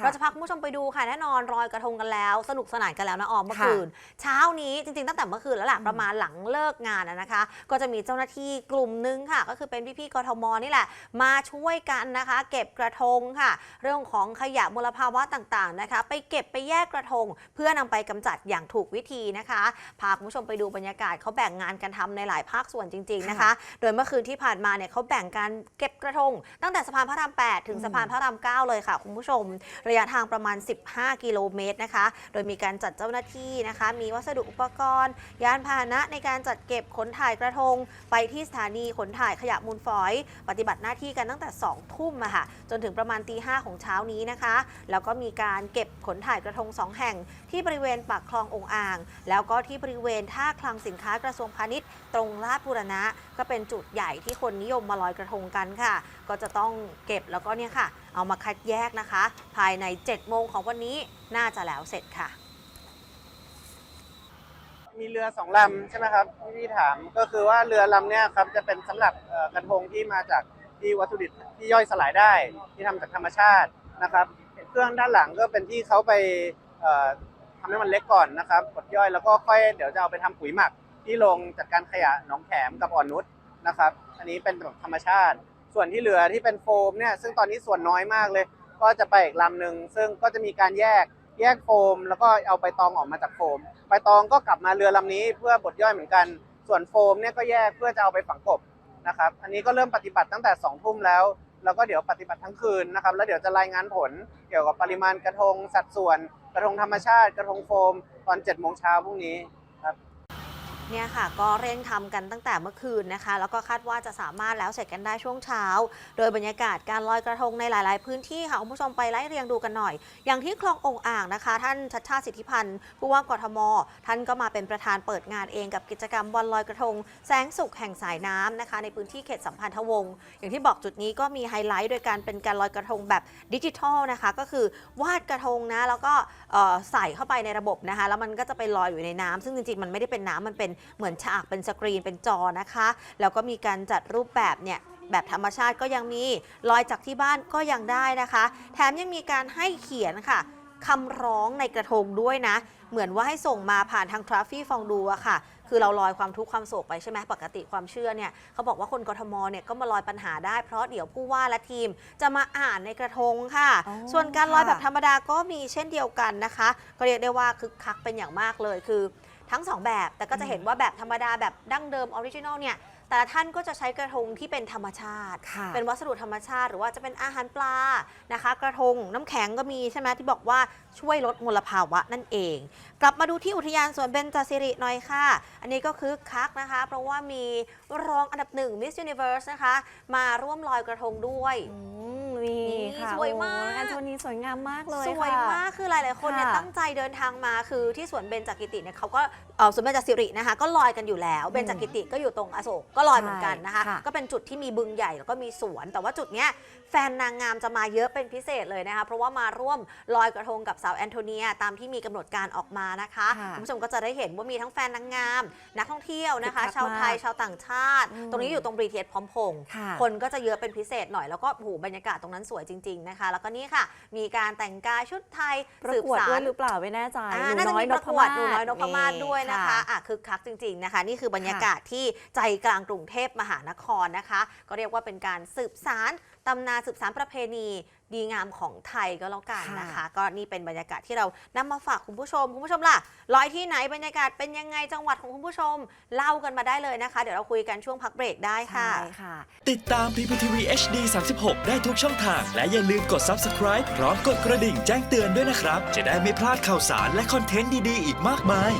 ค่ะเราจะพาคุณผู้ชมไปดูค่ะแน่นอนรอยกระทงกันแล้ว สนุกสนานกันแล้วนะออมเมื่อค่ะคืน เช้านี้จริงๆตั้งแต่เมื่อคืนแล้วแหละประมาณหลังเลิกงานอะนะคะ ก็จะมีเจ้าหน้าที่กลุ่มหนึงค่ะ ก็คือเป็นพี่ๆกทมนี่แหละ มาช่วยกันนะคะ เก็บกระทงค่ะ เรื่องของขยะมลภาวะต่างๆนะคะ ไปเก็บไปแยกกระทง เพื่อนำไปกำจัดอย่างถูกวิธีนะคะพาคุณผู้ชมไปดูบรรยากาศเขาแบ่งงานกันทำในหลายภาคส่วนจริง ๆนะคะ โดยเมื่อคืนที่ผ่านมาเนี่ยเขาแบ่งการเก็บกระทง ตั้งแต่สะพานพระราม 8 ถึงสะพานพระราม 9 เลยค่ะคุณผู้ชมระยะทางประมาณ 15 กิโลเมตรนะคะ โดยมีการจัดเจ้าหน้าที่นะคะ มีวัสดุอุปกรณ์ ยานพาหนะในการจัดเก็บขนถ่ายกระทง ไปที่สถานีขนถ่ายขยะมูลฝอย ปฏิบัติหน้าที่กันตั้งแต่ 2 ทุ่มอะค่ะ จนถึงประมาณตีห้าของเช้านี้นะคะ แล้วก็มีการเก็บขนถ่ายกระทง 2 แห่ง ที่บริเวณปากคลององอ่าง แล้วก็ที่บริเวณท่าคลังสินค้ากระทรวงพาณิชย์ ตรงลาดบูรณะ ก็เป็นจุดใหญ่ที่คนนิยมมาลอยกระทงกันค่ะ ก็จะต้องเก็บแล้วก็เนี่ยค่ะเอามาคัดแยกนะคะ ภายใน 7 โมงของวันนี้น่าจะแล้วเสร็จค่ะ มีเรือสองลำใช่ไหมครับที่พี่ถามก็คือว่าเรือลำเนี้ยครับจะเป็นสำหรับเอ่อกระทงที่มาจากที่วัตถุดิบที่ย่อยสลายได้ ที่ทำจากธรรมชาตินะครับ เครื่องด้านหลังก็เป็นที่เขาไปเอ่อทำให้มันเล็กก่อนนะครับกดย่อยแล้วก็ค่อยเดี๋ยวจะเอาไปทำปุ๋ยหมัก ที่โรงจัดการขยะหนองแขมกับอ่อนนุชนะครับ อันนี้เป็นแบบธรรมชาติ ส่วนที่เหลือที่เป็นโฟมเนี่ยซึ่งตอนนี้ส่วนน้อยมากเลย ก็จะไปอีกลำหนึ่งซึ่งก็จะมีการแยกแยกโฟม แล้วก็เอาใบตองออกมาจากโฟมใบตองก็กลับมาเรือลำนี้เพื่อบดย่อยเหมือนกัน ส่วนโฟมเนี่ยก็แยกเพื่อจะเอาไปฝังกบนะครับอันนี้ก็เริ่มปฏิบัติตั้งแต่2องทุ่มแล้วแล้วก็เดี๋ยวปฏิบัติทั้งคืนนะครับ แล้วเดี๋ยวจะรายงานผลเกี่ยวกับปริมาณกระทงสัดส่วน กระทงธรรมชาติ กระทงโฟม ตอน7จ็ดโมงเช้าพรุ่งนี้ครับ เนี่ยค่ะก็เร่งทำกันตั้งแต่เมื่อคืนนะคะ แล้วก็คาดว่าจะสามารถแล้วเสร็จกันได้ช่วงเช้า โดยบรรยากาศการลอยกระทงในหลาย ๆ พื้นที่ค่ะคุณผู้ชมไปไล่เรียงดูกันหน่อย อย่างที่คลององอ่างนะคะ ท่านชัดชาติสิทธิพันธ์ผู้ว่ากทม ท่านก็มาเป็นประธานเปิดงานเองกับกิจกรรมวันลอยกระทง แสงสุขแห่งสายน้ำนะคะ ในพื้นที่เขตสัมพันธวงศ์อย่างที่บอกจุดนี้ก็มีไฮไลท์โดยการเป็นการลอยกระทงแบบดิจิทัลนะคะก็คือวาดกระทงนะแล้วก็ใส่เข้าไปในระบบนะคะ แล้วมันก็จะไปลอยอยู่ในน้ำซึ่งจริง ๆ มันไม่ได้เป็นน้ำมันเป็นเหมือนฉากเป็นสกรีนเป็นจอนะคะ แล้วก็มีการจัดรูปแบบเนี่ยแบบธรรมชาติก็ยังมีลอยจากที่บ้านก็ยังได้นะคะ แถมยังมีการให้เขียนค่ะ คำร้องในกระทงด้วยนะ เหมือนว่าให้ส่งมาผ่านทางทราฟฟี่ฟองดูอะค่ะ คือเราลอยความทุกข์ความโศกไปใช่ไหมปกติความเชื่อเนี่ยเขาบอกว่าคนกทมเนี่ยก็มาลอยปัญหาได้เพราะเดี๋ยวผู้ว่าและทีมจะมาอ่านในกระทงค่ะอ๋อส่วนการลอยค่ะแบบธรรมดาก็มีเช่นเดียวกันนะคะ ก็เรียกได้ว่าคึกคักเป็นอย่างมากเลยคือทั้งสองแบบแต่ก็จะเห็นว่าแบบธรรมดาแบบดั้งเดิมออริจินอลเนี่ย แต่ละท่านก็จะใช้กระทงที่เป็นธรรมชาติ ค่ะเป็นวัสดุธรรมชาติ หรือว่าจะเป็นอาหารปลานะคะ กระทงน้ำแข็งก็มีใช่ไหมที่บอกว่าช่วยลดมลภาวะนั่นเอง กลับมาดูที่อุทยานสวนเบญจสิริหน่อยค่ะ อันนี้ก็คือคักนะคะ เพราะว่ามีรองอันดับหนึ่ง Miss Universe นะคะ มาร่วมลอยกระทงด้วย อืม นี่ค่ะสวยมาก โอ้แอนโทนีสวยงามมากเลยสวยค่ะ มากคือหลาย ๆ คนเนี่ยค่ะตั้งใจเดินทางมาคือที่สวนเบญจกิติเนี่ยเขาก็เอ่อสวนเบญจสิรินะคะก็ลอยกันอยู่แล้วเบญจกิติก็อยู่ตรงอโศกก็ลอยเหมือนกันนะคะ ใช่ค่ะ ก็เป็นจุดที่มีบึงใหญ่แล้วก็มีสวน แต่ว่าจุดเนี้ยแฟนนางงามจะมาเยอะเป็นพิเศษเลยนะคะเพราะว่ามาร่วมลอยกระทงกับสาวแอนโทเนียตามที่มีกำหนดการออกมานะคะค่ะคุณผู้ชมก็จะได้เห็นว่ามีทั้งแฟนนางงาม นักท่องเที่ยวนะคะ คึกคักชาวไทยมากชาวต่างชาติ อืมตรงนี้อยู่ตรงบรีเทียสพร้อมพงษ์ค่ะ คนก็จะเยอะเป็นพิเศษหน่อยแล้วก็โอ้โหบรรยากาศตรงนั้นสวยจริง ๆนะคะ แล้วก็นี่ค่ะ มีการแต่งกายชุดไทยประสืบกวดสาด้วรยหรือเปล่าไม่แน่ใจอ่าหนูน่าจะน้อยมีนประพกวมาดศหนูน้อยนพมาศด้วยนะคะค่ะอะคึกคักจริง ๆนะคะ นี่คือบรรยากาศที่ใจกลางกรุงเทพมหานครนะคะ ก็เรียกว่าเป็นการสืบสาร ตำนานสืบสารประเพณีดีงามของไทยก็แล้วกันนะคะค่ะก็นี่เป็นบรรยากาศที่เรานำมาฝากคุณผู้ชม คุณผู้ชมล่ะลอยที่ไหนบรรยากาศเป็นยังไงจังหวัดของคุณผู้ชม เล่ากันมาได้เลยนะคะ เดี๋ยวเราคุยกันช่วงพักเบรกได้ค่ะใช่ค่ะ ติดตาม PPTV HD 36 ได้ทุกช่องทาง และอย่าลืมกด Subscribe พร้อมกดกระดิ่งแจ้งเตือนด้วยนะครับ จะได้ไม่พลาดข่าวสารและคอนเทนต์ดีๆ อีกมากมาย